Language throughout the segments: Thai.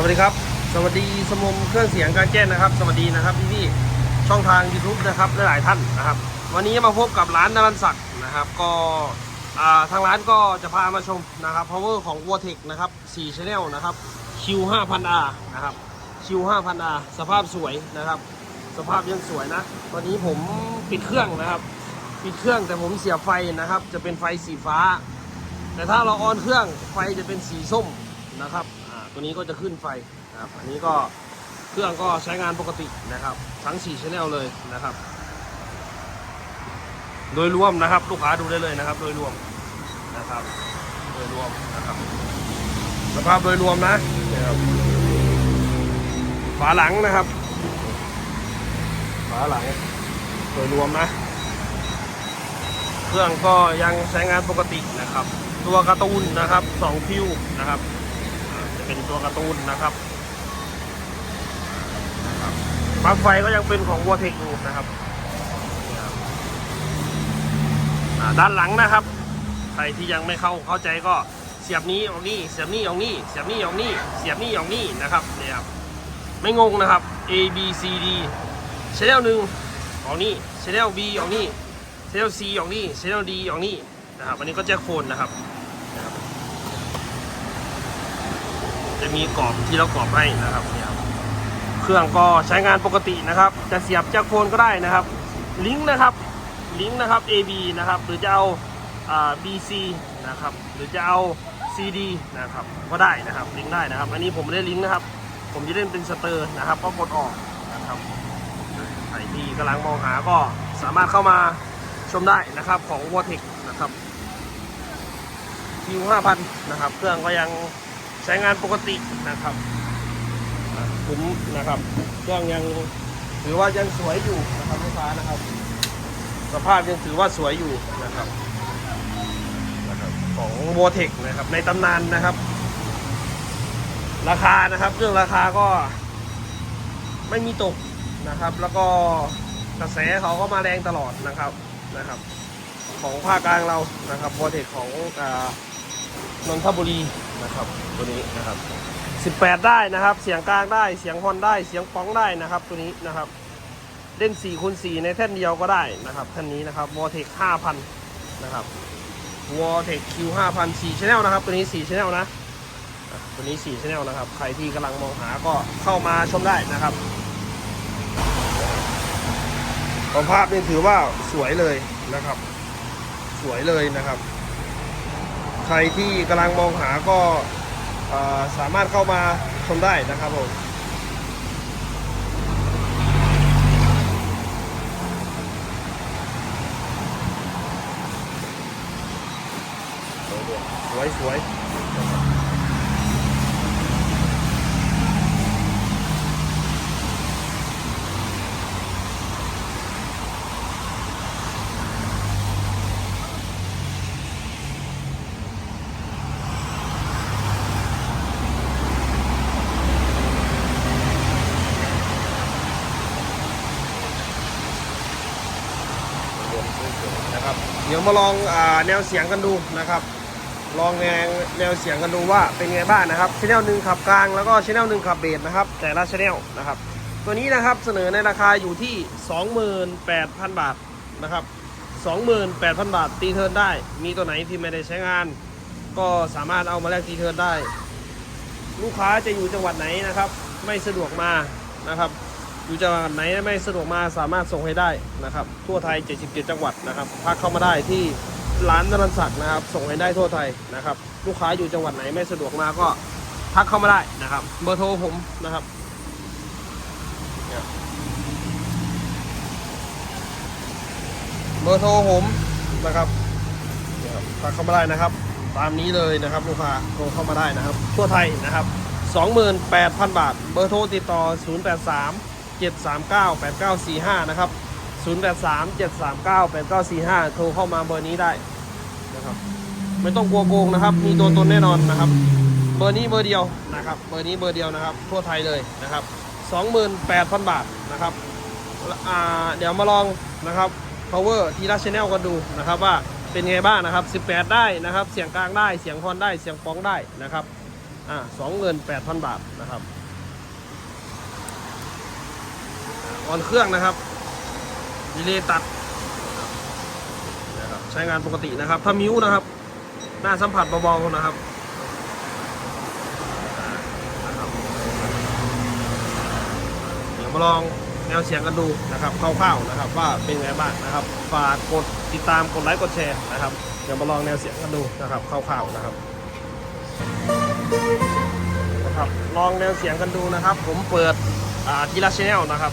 สวัสดีครับ สวัสดีสมมเครื่องเสียงการแจ้งนะครับ สวัสดีนะครับพี่พี่ช่องทาง YouTube นะครับหลายท่านนะครับ วันนี้มาพบกับร้านนรันศักดิ์นะครับ ก็ทางร้านก็จะพามาชมนะครับ power ของ v o r t e c นะครับ4 channel นะครับ Q 5 0 0 R นะครับ Q 5 0 0 R สภาพสวยนะครับ สภาพยังสวยนะวันนี้ผมปิดเครื่องนะครับ ปิดเครื่องแต่ผมเสียไฟนะครับ จะเป็นไฟสีฟ้า แต่ถ้าเราออนเครื่องไฟจะเป็นสีส้มนะครับ ตัวนี้ก็จะขึ้นไฟนะครับอันนี้ก็เครื่องก็ใช้งานปกตินะครับ ทั้ง4ชแนลเลยนะครับ โดยรวมนะครับ ลูกค้าดูได้เลยนะครับ โดยรวมนะครับ โดยรวมนะครับสภาพโดยรวมนะนี่ครับฝาหลังนะครับฝาหลังโดยรวมนะ เครื่องก็ยังใช้งานปกตินะครับ ตัวการ์ตูนนะครับ2คิวนะครับ เป็นตัวการ์ตูนนะครับนะครับปลั๊กไฟก็ยังเป็นของวัวเทคอยู่นะครับด้านหลังนะครับ ใครที่ยังไม่เข้าเข้าใจก็เสียบนี้ออกนี่เสียบนี่ออกนี่เสียบนี่ออกนี่เสียบนี่ออกนี่นะครับเนี่ยครับไม่งงนะครับ A B C D ชแนลหนึ่งออกนี่ชแนล B ออกนี่เซลซีออกนี่เซลดีออกนี่นะครับอันนี้ก็แจ็คโฟนนะครับ จะมีกรอบที่เรากรอบให้นะครับเนี่ยครับเครื่องก็ใช้งานปกตินะครับ จะเสียบจ็คโฟนก็ได้นะครับ ลิงก์นะครับลิงก์นะครับ AB นะครับหรือจะเอาอ่า BC นะครับหรือจะเอา CD นะครับก็ได้นะครับลิงก์ได้นะครับ อันนี้ผมไม่ได้ลิงก์นะครับ ผมจะเล่นเป็นสเตอร์นะครับก็กดออกนะครับใครที่กำลังมองหาก็สามารถเข้ามาชมได้นะครับของ v o r t e c นะครับคิว5,000 นะครับ เครื่องก็ยัง ช้งานปกตินะครับอะผมนะครับเครื่องยังถือว่ายังสวยอยู่นะครับลูกค้านะครับ สภาพยังถือว่าสวยอยู่นะครับนะครับของ v o r t e c นะครับในตำนานนะครับ ราคานะครับเรื่องราคาก็ไม่มีตกนะครับ แล้วก็กระแสเขาก็มาแรงตลอดนะครับนะครับ ของภาคกลางเรานะครับโปรเทคของอ่า นนทบุรีนะครับตัวนี้นะครับ 18 ได้นะครับ เสียงกลางได้เสียงฮอนได้เสียงป้องได้นะครับ ตัวนี้นะครับ เล่น4คูณ4ในแท่นเดียวก็ได้นะครับท่านนี้นะครับวอเทค5,000 นะครับวอเทค Q 5,000 4 channel นะครับ ตัวนี้4 channel นะตัวนี้4 channel นะครับ ใครที่กำลังมองหาก็เข้ามาชมได้นะครับสภาพนี่ถือว่าสวยเลยนะครับ สวยเลยนะครับ ใครที่กำลังมองหาก็สามารถเข้ามาชมได้นะครับผมสวยสวยนะครับ เดี๋ยวมาลองอแนวเสียงกันดูนะครับ ลองแนวแนวเสียงกันดูว่าเป็นไงบ้างนะครับชแนลหนึ่งขับกลางแล้วก็ชแนลหนึ่งขับเบสนะครับ แต่ละชแนลนะครับ ตัวนี้นะครับเสนอในราคาอยู่ที่ 28,000 บาทนะครับ 28,000 บาทตีเทินได้ มีตัวไหนที่ไม่ได้ใช้งาน ก็สามารถเอามาแลกตีเทินได้ ลูกค้าจะอยู่จังหวัดไหนนะครับ ไม่สะดวกมานะครับ อยู่จังหวัดไหนไม่สะดวกมาสามารถส่งให้ได้นะครับ ทั่วไทย 77 จังหวัดนะครับทักเข้ามาได้ที่ร้านนรันศักดิ์นะครับ ส่งให้ได้ทั่วไทยนะครับ ลูกค้าอยู่จังหวัดไหนไม่สะดวกมาก็ทักเข้ามาได้นะครับ เบอร์โทรผมนะครับเบอร์โทรผมนะครับเนี่ยครับทักเข้ามาได้นะครับ ตามนี้เลยนะครับ ลูกค้าโทรเข้ามาได้นะครับ ทั่วไทยนะครับ 28,000 บาท เบอร์โทรติดต่อ 083 739 8945 นะครับ 083 739 8945 โทรเข้ามาเบอร์นี้ได้นะครับ ไม่ต้องกลัวโกงนะครับ มีตัวตนแน่นอนนะครับ เบอร์นี้เบอร์เดียวนะครับ เบอร์นี้เบอร์เดียวนะครับ ทั่วไทยเลยนะครับ 28,000 บาทนะครับเดี๋ยวมาลองนะครับ power ทีละชแนลกันดูนะครับว่าเป็นไงบ้างนะครับ 18 ได้นะครับ เสียงกลางได้ เสียงฮอนได้ เสียงฟ้องได้นะครับ อ่าสองหมื่นแปดพันบาทนะครับ ออนเครื่องนะครับดีเลย์ตัดนะครับใช้งานปกตินะครับถ้ามิวนะครับ หน้าสัมผัสเบาๆนะครับเดี๋ยวมาลองแนวเสียงกันดูนะครับคร่าวๆนะครับ ว่าเป็นไงบ้างนะครับฝากกดติดตามกดไลค์กดแชร์นะครับ เดี๋ยวมาลองแนวเสียงกันดูนะครับคร่าวๆนะครับนะครับลองแนวเสียงกันดูนะครับ ผมเปิดอ่าทีละชแนลนะครับ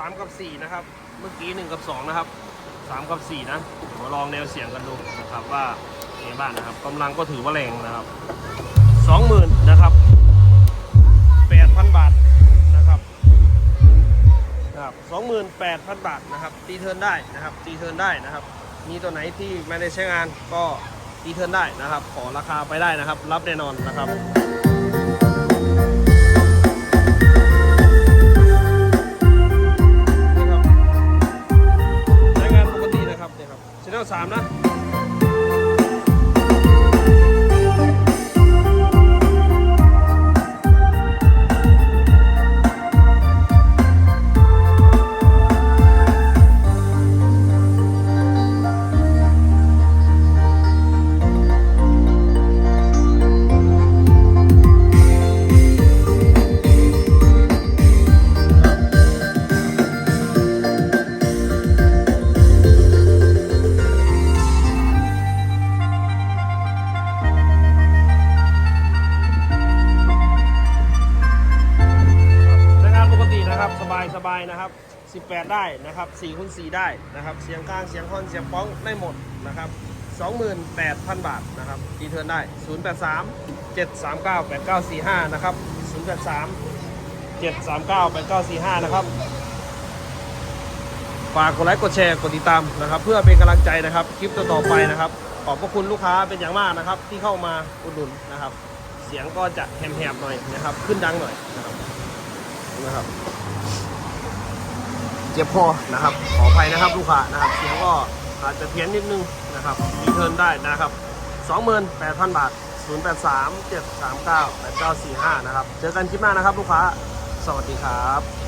3 กับ 4 นะครับ เมื่อกี้ 1 กับ 2 นะครับ 3 กับ 4 นะมาลองแนวเสียงกันดูนะครับว่าเป็นบ้างนะครับกำลังก็ถือว่าแรงนะครับ 20,000 นะครับ 8,000 บาทนะครับนะครับ28,000 บาทนะครับ ตีเทินได้นะครับ ตีเทินได้นะครับ มีตัวไหนที่ไม่ได้ใช้งานก็ตีเทินได้นะครับ ขอราคาไปได้นะครับ รับแน่นอนนะครับ เนี่ยครับชแนลสามนะายสบายนะครับ 18 ได้นะครับ4คูณ4ได้นะครับ เสียงกลางเสียงคอนเสียงป้องได้หมดนะครับ 28,000 บาทนะครับตีเทิร์นได้ 083 739 8945 นะครับ 083 739 8945 นะครับฝากกดไลค์กดแชร์กดติดตามนะครับ เพื่อเป็นกำลังใจนะครับคลิปต่อๆไปนะครับ ขอบพระคุณลูกค้าเป็นอย่างมากนะครับ ที่เข้ามาอุดหนุนนะครับ เสียงก็จะแหบๆหน่อยนะครับ ขึ้นดังหน่อยนะครับ นะครับ เจ็บคอนะครับ ขออภัยนะครับลูกค้านะครับ เสียงก็อาจจะเพี้ยนนิดนึงนะครับรีเทิร์นได้นะครับ28,000 บาท 083 739 8945 นะครับ เจอกันคลิปหน้านะครับลูกค้า สวัสดีครับ